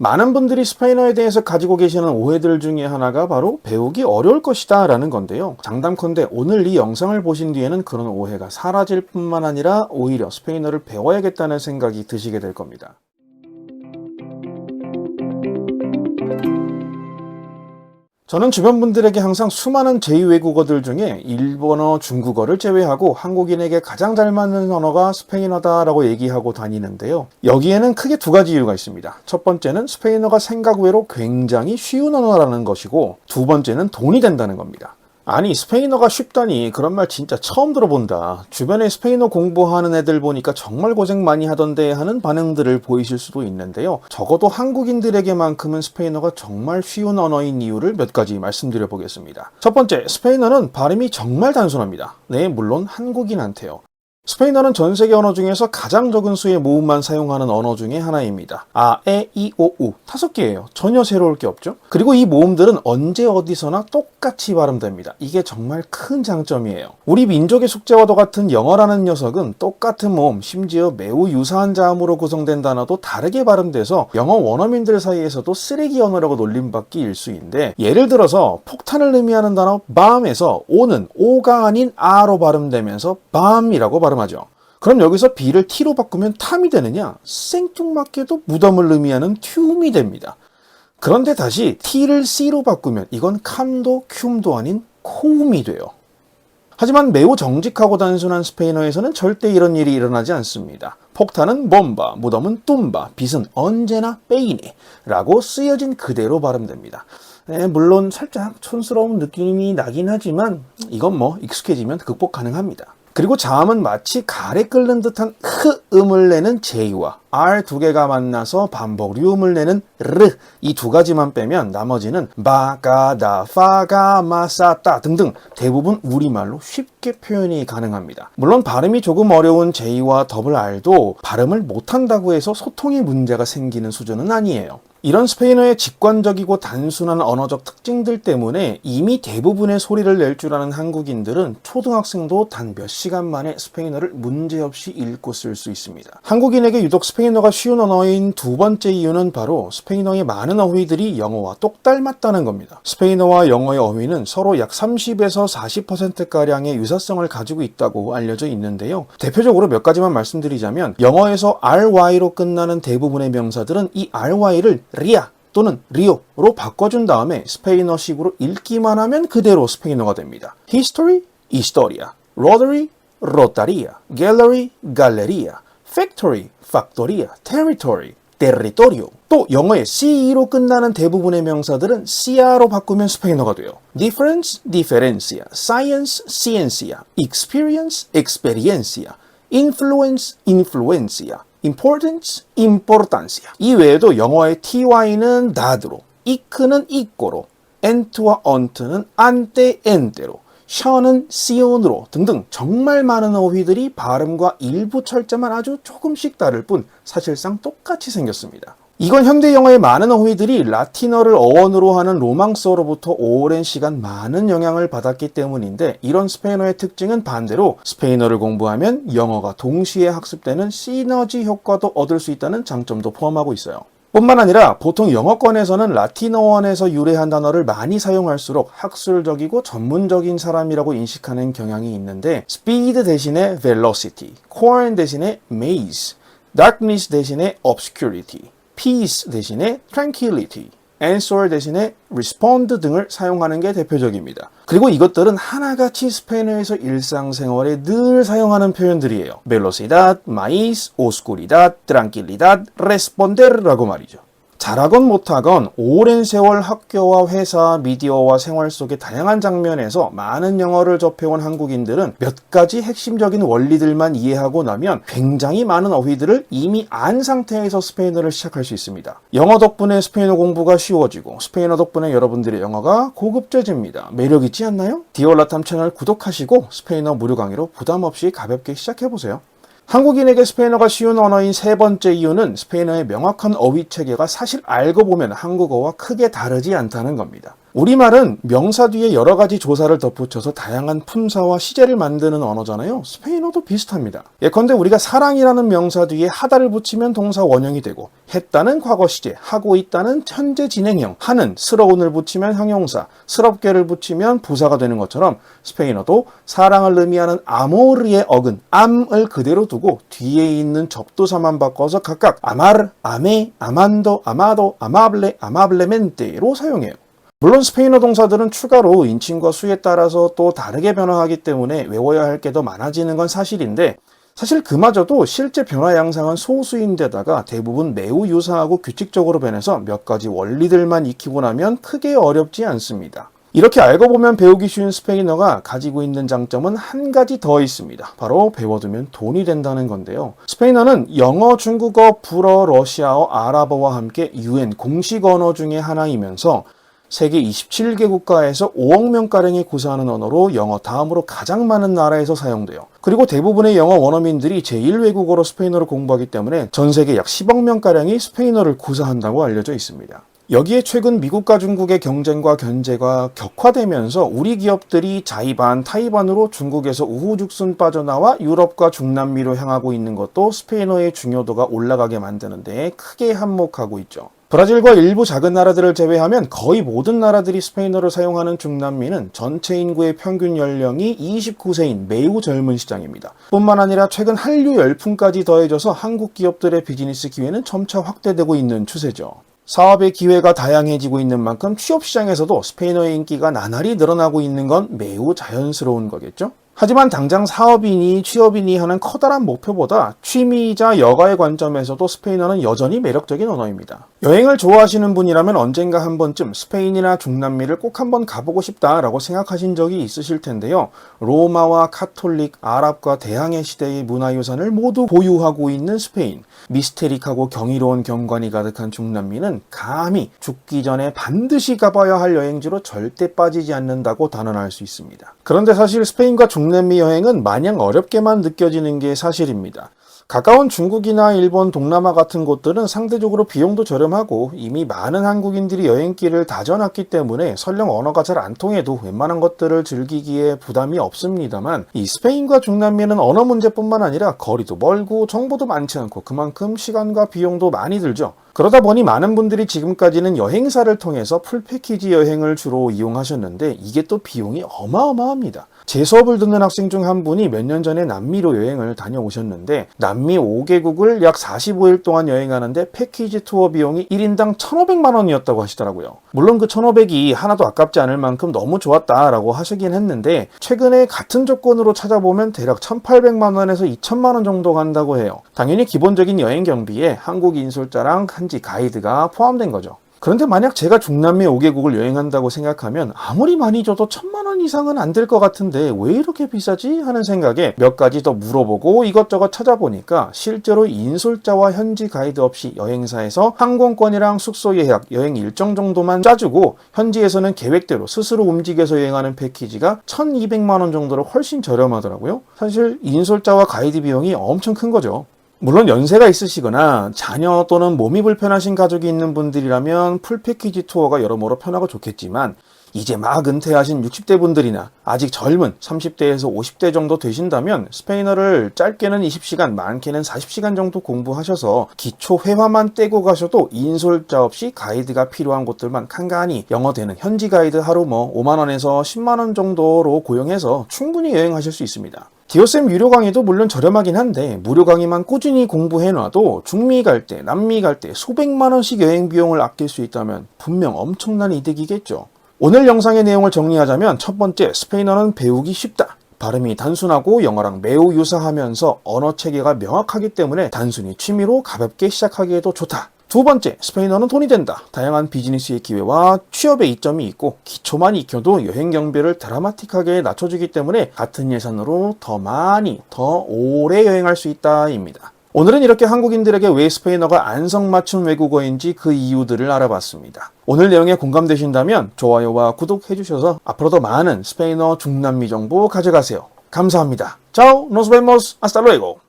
많은 분들이 스페인어에 대해서 가지고 계시는 오해들 중에 하나가 바로 배우기 어려울 것이다 라는 건데요. 장담컨대 오늘 이 영상을 보신 뒤에는 그런 오해가 사라질 뿐만 아니라 오히려 스페인어를 배워야겠다는 생각이 드시게 될 겁니다. 저는 주변 분들에게 항상 수많은 제2외국어들 중에 일본어, 중국어를 제외하고 한국인에게 가장 잘 맞는 언어가 스페인어다라고 얘기하고 다니는데요. 여기에는 크게 두 가지 이유가 있습니다. 첫 번째는 스페인어가 생각 외로 굉장히 쉬운 언어라는 것이고 두 번째는 돈이 된다는 겁니다. 아니 스페인어가 쉽다니 그런 말 진짜 처음 들어본다. 주변에 스페인어 공부하는 애들 보니까 정말 고생 많이 하던데 하는 반응들을 보이실 수도 있는데요. 적어도 한국인들에게만큼은 스페인어가 정말 쉬운 언어인 이유를 몇 가지 말씀드려 보겠습니다. 첫 번째, 스페인어는 발음이 정말 단순합니다. 네, 물론 한국인한테요. 스페인어는 전 세계 언어 중에서 가장 적은 수의 모음만 사용하는 언어 중에 하나입니다. 아, 에, 이, 오, 우. 다섯 개예요. 전혀 새로울 게 없죠. 그리고 이 모음들은 언제 어디서나 똑같이 발음됩니다. 이게 정말 큰 장점이에요. 우리 민족의 숙제와도 같은 영어라는 녀석은 똑같은 모음, 심지어 매우 유사한 자음으로 구성된 단어도 다르게 발음돼서 영어 원어민들 사이에서도 쓰레기 언어라고 놀림받기 일수인데 예를 들어서 폭탄을 의미하는 단어 밤에서 오는 오가 아닌 아로 발음되면서 밤이라고 발음 하죠. 그럼 여기서 B를 T로 바꾸면 탐이 되느냐? 생뚱맞게도 무덤을 의미하는 흄이 됩니다. 그런데 다시 T를 C로 바꾸면 이건 캄도 큐움도 아닌 코움이 돼요. 하지만 매우 정직하고 단순한 스페인어에서는 절대 이런 일이 일어나지 않습니다. 폭탄은 bomba, 무덤은 tumba, 빛은 언제나 빼이네 라고 쓰여진 그대로 발음됩니다. 네, 물론 살짝 촌스러운 느낌이 나긴 하지만 이건 뭐 익숙해지면 극복 가능합니다. 그리고 자음은 마치 가래 끓는 듯한 흐 음을 내는 J와 R 두 개가 만나서 반복 류음을 내는 르 이 두 가지만 빼면 나머지는 바가다 파가 마사따 등등 대부분 우리말로 쉽게 표현이 가능합니다. 물론 발음이 조금 어려운 J와 더블 R도 발음을 못한다고 해서 소통에 문제가 생기는 수준은 아니에요. 이런 스페인어의 직관적이고 단순한 언어적 특징들 때문에 이미 대부분의 소리를 낼 줄 아는 한국인들은 초등학생도 단 몇 시간 만에 스페인어를 문제없이 읽고 쓸 수 있습니다. 한국인에게 유독 스페인어가 쉬운 언어인 두 번째 이유는 바로 스페인어의 많은 어휘들이 영어와 똑 닮았다는 겁니다. 스페인어와 영어의 어휘는 서로 약 30에서 40%가량의 유사성을 가지고 있다고 알려져 있는데요. 대표적으로 몇 가지만 말씀드리자면 영어에서 ry로 끝나는 대부분의 명사들은 이 ry를 리아 또는 리오로 바꿔준 다음에 스페인어식으로 읽기만 하면 그대로 스페인어가 됩니다. history, historia, rotary, rotaria, gallery, galleria, factory, factoria, territory, territorio. 또 영어의 CE로 끝나는 대부분의 명사들은 CR로 바꾸면 스페인어가 돼요. difference, differencia, science, ciencia, experience, experiencia, influence, influencia, importance, importancia. 이 외에도 영어의 ty는 that으로, 이크는 이꼬로, ent와 ont는 ante, ente로, 셔는 시온으로 등등 정말 많은 어휘들이 발음과 일부 철자만 아주 조금씩 다를 뿐 사실상 똑같이 생겼습니다. 이건 현대 영어의 많은 어휘들이 라틴어를 어원으로 하는 로망스어로부터 오랜 시간 많은 영향을 받았기 때문인데 이런 스페인어의 특징은 반대로 스페인어를 공부하면 영어가 동시에 학습되는 시너지 효과도 얻을 수 있다는 장점도 포함하고 있어요. 뿐만 아니라 보통 영어권에서는 라틴어원에서 유래한 단어를 많이 사용할수록 학술적이고 전문적인 사람이라고 인식하는 경향이 있는데 speed 대신에 velocity, corn 대신에 maze, darkness 대신에 obscurity, peace 대신에 tranquility, answer 대신에 respond 등을 사용하는 게 대표적입니다. 그리고 이것들은 하나같이 스페인어에서 일상생활에 늘 사용하는 표현들이에요. velocidad, maíz, oscuridad, tranquilidad, responder라고 말이죠. 잘하건 못하건 오랜 세월 학교와 회사, 미디어와 생활 속의 다양한 장면에서 많은 영어를 접해온 한국인들은 몇 가지 핵심적인 원리들만 이해하고 나면 굉장히 많은 어휘들을 이미 안 상태에서 스페인어를 시작할 수 있습니다. 영어 덕분에 스페인어 공부가 쉬워지고 스페인어 덕분에 여러분들의 영어가 고급져집니다. 매력 있지 않나요? 디올라탐 채널 구독하시고 스페인어 무료 강의로 부담 없이 가볍게 시작해보세요. 한국인에게 스페인어가 쉬운 언어인 세 번째 이유는 스페인어의 명확한 어휘 체계가 사실 알고 보면 한국어와 크게 다르지 않다는 겁니다. 우리말은 명사 뒤에 여러 가지 조사를 덧붙여서 다양한 품사와 시제를 만드는 언어잖아요. 스페인어도 비슷합니다. 예컨대 우리가 사랑이라는 명사 뒤에 하다를 붙이면 동사 원형이 되고 했다는 과거 시제, 하고 있다는 현재 진행형, 하는 스러운을 붙이면 형용사, 스럽게를 붙이면 부사가 되는 것처럼 스페인어도 사랑을 의미하는 아모르의 어근, 암을 그대로 두고 뒤에 있는 접두사만 바꿔서 각각 아마르, 아메, 아만도, 아마도, 아마블레, 아마블레멘테로 사용해요. 물론 스페인어 동사들은 추가로 인칭과 수에 따라서 또 다르게 변화하기 때문에 외워야 할 게 더 많아지는 건 사실인데 사실 그마저도 실제 변화 양상은 소수인데다가 대부분 매우 유사하고 규칙적으로 변해서 몇 가지 원리들만 익히고 나면 크게 어렵지 않습니다. 이렇게 알고 보면 배우기 쉬운 스페인어가 가지고 있는 장점은 한 가지 더 있습니다. 바로 배워두면 돈이 된다는 건데요. 스페인어는 영어, 중국어, 불어, 러시아어, 아랍어와 함께 UN 공식 언어 중에 하나이면서 세계 27개 국가에서 5억 명가량이 구사하는 언어로 영어 다음으로 가장 많은 나라에서 사용돼요. 그리고 대부분의 영어 원어민들이 제1외국어로 스페인어를 공부하기 때문에 전 세계 약 10억 명가량이 스페인어를 구사한다고 알려져 있습니다. 여기에 최근 미국과 중국의 경쟁과 견제가 격화되면서 우리 기업들이 자이반, 타이반으로 중국에서 우후죽순 빠져나와 유럽과 중남미로 향하고 있는 것도 스페인어의 중요도가 올라가게 만드는 데 크게 한몫하고 있죠. 브라질과 일부 작은 나라들을 제외하면 거의 모든 나라들이 스페인어를 사용하는 중남미는 전체 인구의 평균 연령이 29세인 매우 젊은 시장입니다. 뿐만 아니라 최근 한류 열풍까지 더해져서 한국 기업들의 비즈니스 기회는 점차 확대되고 있는 추세죠. 사업의 기회가 다양해지고 있는 만큼 취업 시장에서도 스페인어의 인기가 나날이 늘어나고 있는 건 매우 자연스러운 거겠죠? 하지만 당장 사업인이 취업인이 하는 커다란 목표보다 취미이자 여가의 관점에서도 스페인어는 여전히 매력적인 언어입니다. 여행을 좋아하시는 분이라면 언젠가 한 번쯤 스페인이나 중남미를 꼭 한번 가보고 싶다라고 생각하신 적이 있으실 텐데요. 로마와 카톨릭, 아랍과 대항해 시대의 문화유산을 모두 보유하고 있는 스페인, 미스테릭하고 경이로운 경관이 가득한 중남미는 감히 죽기 전에 반드시 가봐야 할 여행지로 절대 빠지지 않는다고 단언할 수 있습니다. 그런데 사실 스페인과 중 남미 여행은 마냥 어렵게만 느껴지는 게 사실입니다. 가까운 중국이나 일본, 동남아 같은 곳들은 상대적으로 비용도 저렴하고 이미 많은 한국인들이 여행길을 다져놨기 때문에 설령 언어가 잘 안 통해도 웬만한 것들을 즐기기에 부담이 없습니다만 이 스페인과 중남미는 언어 문제뿐만 아니라 거리도 멀고 정보도 많지 않고 그만큼 시간과 비용도 많이 들죠. 그러다 보니 많은 분들이 지금까지는 여행사를 통해서 풀 패키지 여행을 주로 이용하셨는데 이게 또 비용이 어마어마합니다. 제 수업을 듣는 학생 중 한 분이 몇 년 전에 남미로 여행을 다녀오셨는데 남미 5개국을 약 45일 동안 여행하는데 패키지 투어 비용이 1인당 1,500만 원이었다고 하시더라고요. 물론 그 1,500이 하나도 아깝지 않을 만큼 너무 좋았다라고 하시긴 했는데 최근에 같은 조건으로 찾아보면 대략 1,800만 원에서 2,000만 원 정도 간다고 해요. 당연히 기본적인 여행 경비에 한국 인솔자랑 한지 가이드가 포함된 거죠. 그런데 만약 제가 중남미 5개국을 여행한다고 생각하면 아무리 많이 줘도 천만 원 이상은 안 될 것 같은데 왜 이렇게 비싸지? 하는 생각에 몇 가지 더 물어보고 이것저것 찾아보니까 실제로 인솔자와 현지 가이드 없이 여행사에서 항공권이랑 숙소 예약, 여행 일정 정도만 짜주고 현지에서는 계획대로 스스로 움직여서 여행하는 패키지가 1200만 원 정도로 훨씬 저렴하더라고요. 사실 인솔자와 가이드 비용이 엄청 큰 거죠. 물론 연세가 있으시거나 자녀 또는 몸이 불편하신 가족이 있는 분들이라면 풀패키지 투어가 여러모로 편하고 좋겠지만 이제 막 은퇴하신 60대 분들이나 아직 젊은 30대에서 50대 정도 되신다면 스페인어를 짧게는 20시간, 많게는 40시간 정도 공부하셔서 기초 회화만 떼고 가셔도 인솔자 없이 가이드가 필요한 곳들만 간간히 영어 되는 현지 가이드 하루 뭐 5만원에서 10만원 정도로 고용해서 충분히 여행하실 수 있습니다. 디오쌤 유료 강의도 물론 저렴하긴 한데 무료 강의만 꾸준히 공부해놔도 중미 갈 때, 남미 갈 때 수백만 원씩 여행 비용을 아낄 수 있다면 분명 엄청난 이득이겠죠. 오늘 영상의 내용을 정리하자면 첫 번째 스페인어는 배우기 쉽다. 발음이 단순하고 영어랑 매우 유사하면서 언어 체계가 명확하기 때문에 단순히 취미로 가볍게 시작하기에도 좋다. 두 번째, 스페인어는 돈이 된다. 다양한 비즈니스의 기회와 취업의 이점이 있고 기초만 익혀도 여행 경비를 드라마틱하게 낮춰주기 때문에 같은 예산으로 더 많이, 더 오래 여행할 수 있다입니다. 오늘은 이렇게 한국인들에게 왜 스페인어가 안성맞춤 외국어인지 그 이유들을 알아봤습니다. 오늘 내용에 공감되신다면 좋아요와 구독해 주셔서 앞으로 더 많은 스페인어 중남미 정보 가져가세요. 감사합니다. Chao, nos vemos, hasta luego.